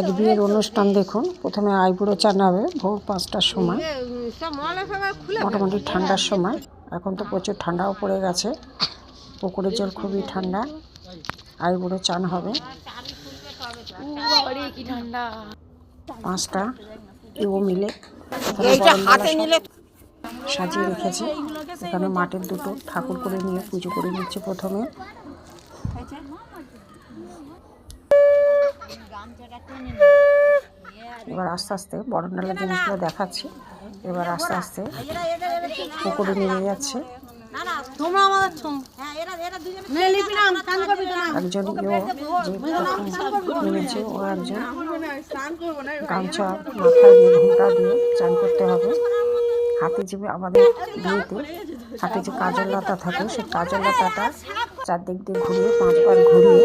এক বিয়ের অনুষ্ঠান দেখুন। প্রথমে আইবুড়ো চান হবে ভোর পাঁচটার সময়। মোটামুটি ঠান্ডার সময়। এখন তো প্রচুর ঠান্ডাও পড়ে গেছে। পুকুরের জল খুবই ঠান্ডা। আইবুড়ো চান হবে। পাঁচটা। ইও মিলে সাজিয়ে রেখেছে। এখানে মাটির দুটো ঠাকুর করে নিয়ে পুজো করে নিচ্ছে প্রথমে। এবার আস্তে আস্তে বরণডালা জিনিসগুলো দেখাচ্ছি। এবার আস্তে আস্তে পুকুরে নেমে যাচ্ছে। একজন নেমেছে ও একজন গামছা মাথায় দিয়ে ঘোমটা দিয়ে চান করতে হবে। হাতে যে আমাদের বিয়েতে হাতে যে কাজল লতা থাকে সেই কাজল লতাটা চারদিক দিয়ে ঘুরিয়ে পাঁচবার ঘুরিয়ে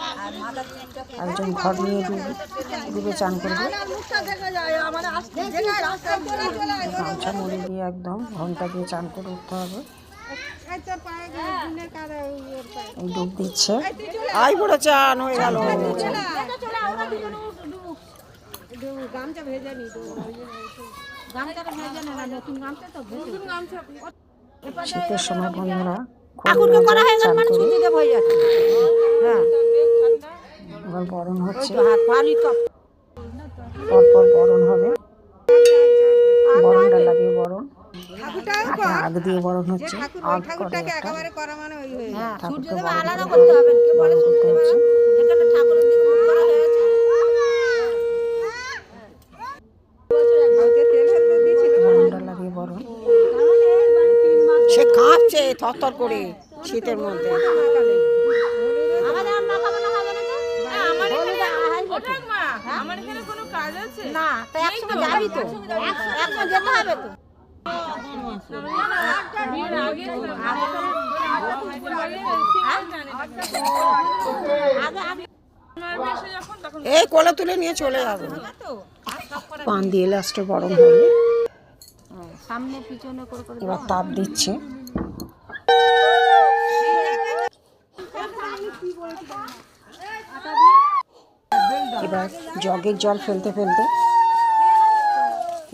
একজন ঘর নিয়ে ডুবে ডুবে চান করবে। গামছা মুড়ি দিয়ে একদম ঘণ্টা দিয়ে চান করে উঠতে হবে। ডুব দিচ্ছে। আই বড় চান হয়ে গেল। শীতের সময় বন্ধুরা খুব চান করে এবার বরণ হচ্ছে। পরপর বরণ হবে। বরণ ডালা দিয়ে বরণ হাতে আগ দিয়ে বরণ হচ্ছে। আগ করে একটা ঠাকুরকে বরণ করতে হচ্ছে। সে কাঁপছে থরথর করে শীতের মধ্যে। কাজ আছে না তা একসঙ্গে যাবি তো একসঙ্গে যেতে হবে তো এই কোলে তুলে নিয়ে চলে যাবে পান দিয়ে লাস্টে বরণ হবে সামনে পিছনে করে করে এবার তাপ দিচ্ছে এবার জগের জল ফেলতে ফেলতে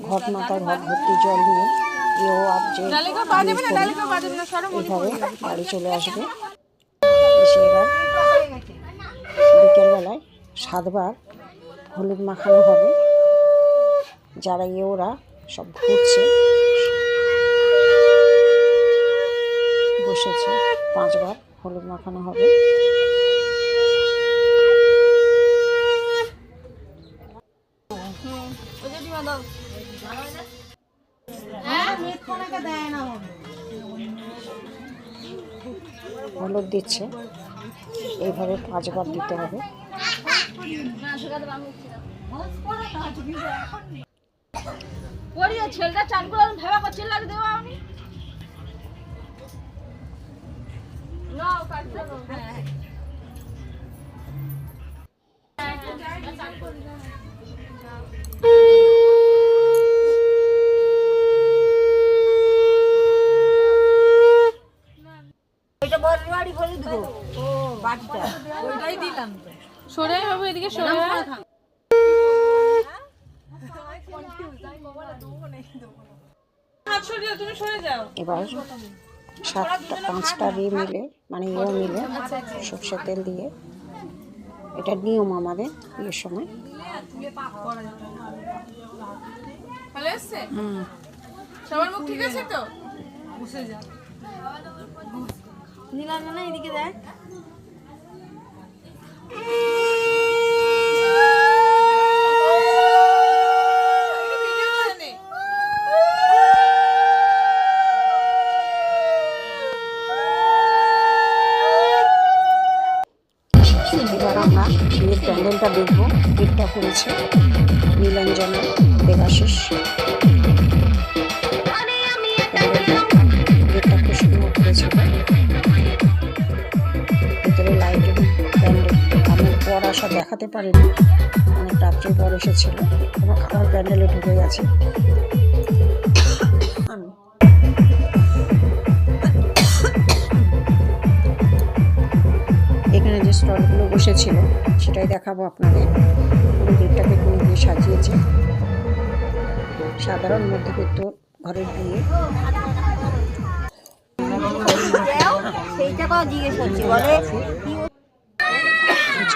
ঘট মাথায় ঘট ভর্তি জল নিয়ে এও আর যে এইভাবে বাড়ি চলে আসবে। এসে এবার বিকেলবেলায় সাতবার হলুদ মাখানো হবে। যারা ইয়েওরা সব ঘুরছে বসেছে পাঁচবার হলুদ মাখানো হবে। দিচ্ছে। এইভাবে পাঁচবার দিতে হবে। ছেলেটা চান করে ভেবা করছিল দেবো আমি বাটিটা ওইটাই দিলাম তো। সরে বাবু এদিকে সরে। হাত সরিয়ে তুমি সরে যাও। এবার সাতটা পাঁচটা রে মিলে মানে ইয়েও মিলে সর্ষের তেল দিয়ে। এটা নিয়ম আমাদের বিয়ের সময়। হুম। সবার মুখ ঠিক আছে তো? নিলাম না এদিকে দেখ। এবার আমরা বিয়ের প্যান্ডেলটা দেখব গেটটা করেছে। নীলাঞ্জনা দেবাশিস। পর আসা দেখাতে পারিনি। অনেক রাত্রে পর এসেছিল আমার খাবার প্যান্ডেলে ঢুকে গেছে এখানে যে স্টলগুলো বসেছিল, সেটাই দেখাবো আপনাদের। গেটটাকে ফুল দিয়ে সাজিয়েছে। সাধারণ মধ্যবিত্ত ঘরের বিয়ে। সেইটা জিজ্ঞেস করছি, বলে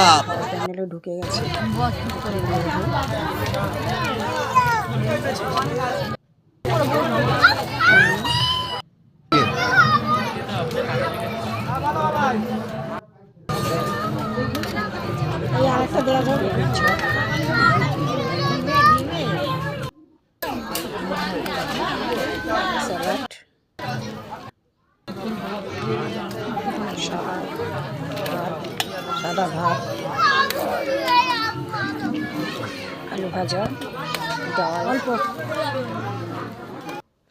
দেখানো প্যান্ডেলে ঢুকে গেছে। এই আরেকটা দেওয়া যাবে স্যালাড সাদা ভাত সাদা ভাত আলু ভাজা ডাল অল্প।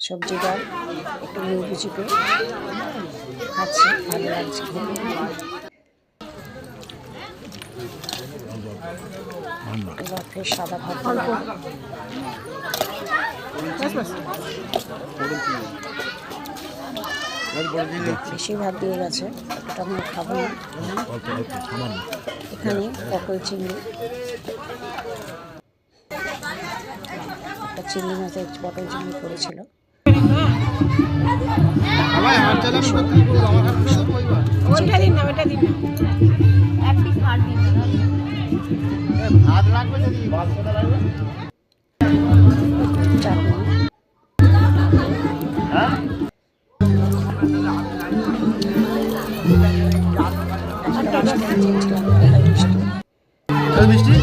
সবজি ডাল একটু লেবু চিপে খাচ্ছি ভালো লাগছে। এবার ফের সাদা ভাত অল্প। বেশি ভাত দিয়ে গেছে ওটা আমরা খাব এখানে পটল চিংড়ি। একটা চিংড়ি মাছের পটল চিংড়ি করেছিল। চাটনি মিষ্টি